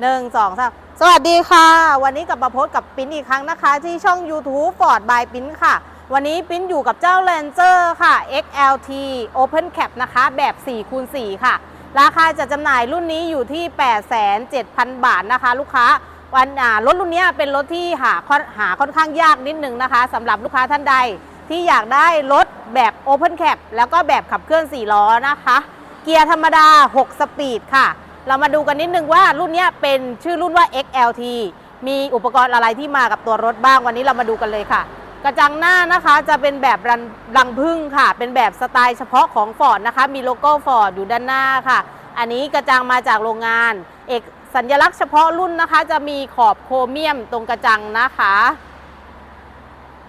หนึ่งสองสามสวัสดีค่ะ วันนี้กลับมาพบกับปิ้นอีกครั้งนะคะ ที่ช่อง YouTube Ford by ปิ้นค่ะ วันนี้ปิ้นอยู่กับเจ้า Ranger ค่ะ XLT Open Cap นะคะ แบบ4คูณ4ค่ะ ราคาจะจำหน่ายรุ่นนี้อยู่ที่ 8,700บาทนะคะ ลูกค้าวันอ่ารถรุ่นนี้เป็นรถที่หาค่อนหาค่อนข้างยากนิดนึงนะคะสำหรับลูกค้าท่านใด ที่อยากได้รถแบบ Open Cap แล้วก็แบบขับเคลื่อน 4 ล้อนะคะ เกียร์ธรรมดา 6 สปีดค่ะ เรามาดูกันนิดนึงว่ารุ่นนี้เป็นชื่อรุ่นว่า XLT มีอุปกรณ์อะไรที่มากับตัวรถบ้างวันนี้เรามาดูกันเลยค่ะ กระจังหน้านะคะจะเป็นแบบรันรังพึ่งค่ะ เป็นแบบสไตล์เฉพาะของ Ford นะคะ มีโลโก้ Ford อยู่ด้านหน้าค่ะ อันนี้กระจังมาจากโรงงาน เอกสัญลักษณ์เฉพาะรุ่นนะคะ จะมีขอบโครเมียมตรงกระจังนะคะ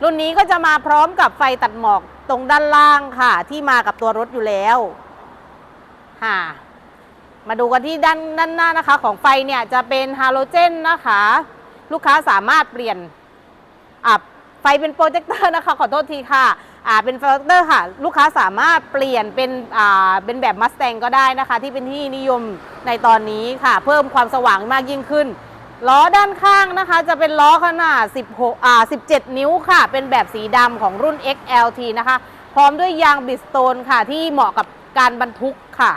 รุ่นนี้ก็จะมาพร้อมกับไฟตัดหมอกตรงด้านล่างค่ะ ที่มากับตัวรถอยู่แล้วค่ะ มาดูกันที่ด้านด้านหน้านะคะ ของไฟเนี่ยจะเป็นฮาโลเจนนะคะ ลูกค้าสามารถเปลี่ยนอะไฟเป็นโปรเจคเตอร์นะคะ ขอโทษทีค่ะอ่าเป็นโปรเจคเตอร์ค่ะ ลูกค้าสามารถเปลี่ยนเป็นอ่าเป็นแบบมัสแตงก็ได้นะคะ ที่เป็นที่นิยมในตอนนี้ค่ะ เพิ่มความสว่างมากยิ่งขึ้นล้อด้านข้างนะคะ จะเป็นล้อขนาด 16อ่า17 นิ้วค่ะ เป็นแบบสีดำของรุ่น XLT นะคะ พร้อมด้วยยางบิสโตนค่ะ ที่เหมาะกับการบรรทุกค่ะ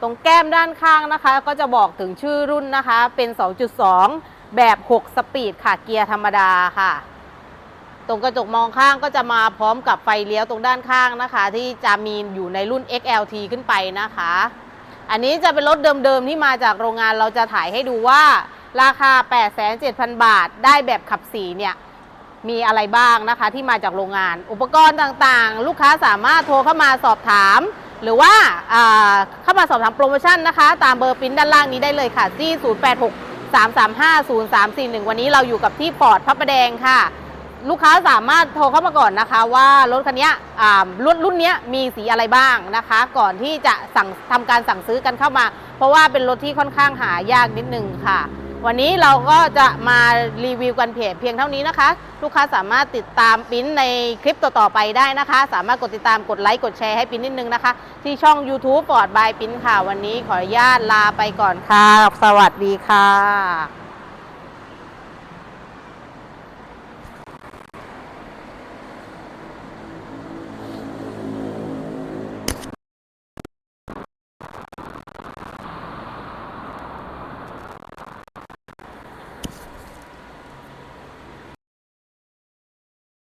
ตรงแก้มด้านข้างนะคะ ก็จะบอกถึงชื่อรุ่นนะคะ เป็น 2.2 แบบ 6 สปีดค่ะ เกียร์ธรรมดาค่ะ ตรงกระจกมองข้างก็จะมาพร้อมกับไฟเลี้ยวตรงด้านข้างนะคะ ที่จะมีอยู่ในรุ่น XLT ขึ้นไปนะคะ อันนี้จะเป็นรถเดิมๆ ที่มาจากโรงงานเราจะถ่ายให้ดูว่า ราคา 8,700บาท ได้แบบขับสีเนี่ยมีอะไรบ้างนะคะที่มาจากโรงงาน อุปกรณ์ต่างๆ ลูกค้าสามารถโทรเข้ามาสอบถาม หรือว่าเข้ามาสอบถามโปรโมชั่นนะคะ ตามเบอร์ปิ้นด้านล่างนี้ได้เลยค่ะที่ 086 335 0341 วันนี้เราอยู่กับที่ปอดพระประแดงค่ะ ลูกค้าสามารถโทรเข้ามาก่อนนะคะ ว่ารถคันนี้รุ่นรุ่นนี้มีสีอะไรบ้างนะคะ ก่อนที่จะสั่งทำการสั่งซื้อกันเข้ามา เพราะว่าเป็นรถที่ค่อนข้างหายากนิดนึงค่ะ วันนี้เราก็จะมารีวิวกันเพียเพียงเท่านี้นะคะ ลูกค้าสามารถติดตามปิ้นในคลิปต่อๆไปได้นะคะ สามารถกดติดตามกดไลค์กดแชร์ให้ปิ้นนิดนึงนะคะ ที่ช่อง YouTube ปอดบายปิ้นค่ะ วันนี้ขออนุญาตลาไปก่อนค่ะ สวัสดีค่ะ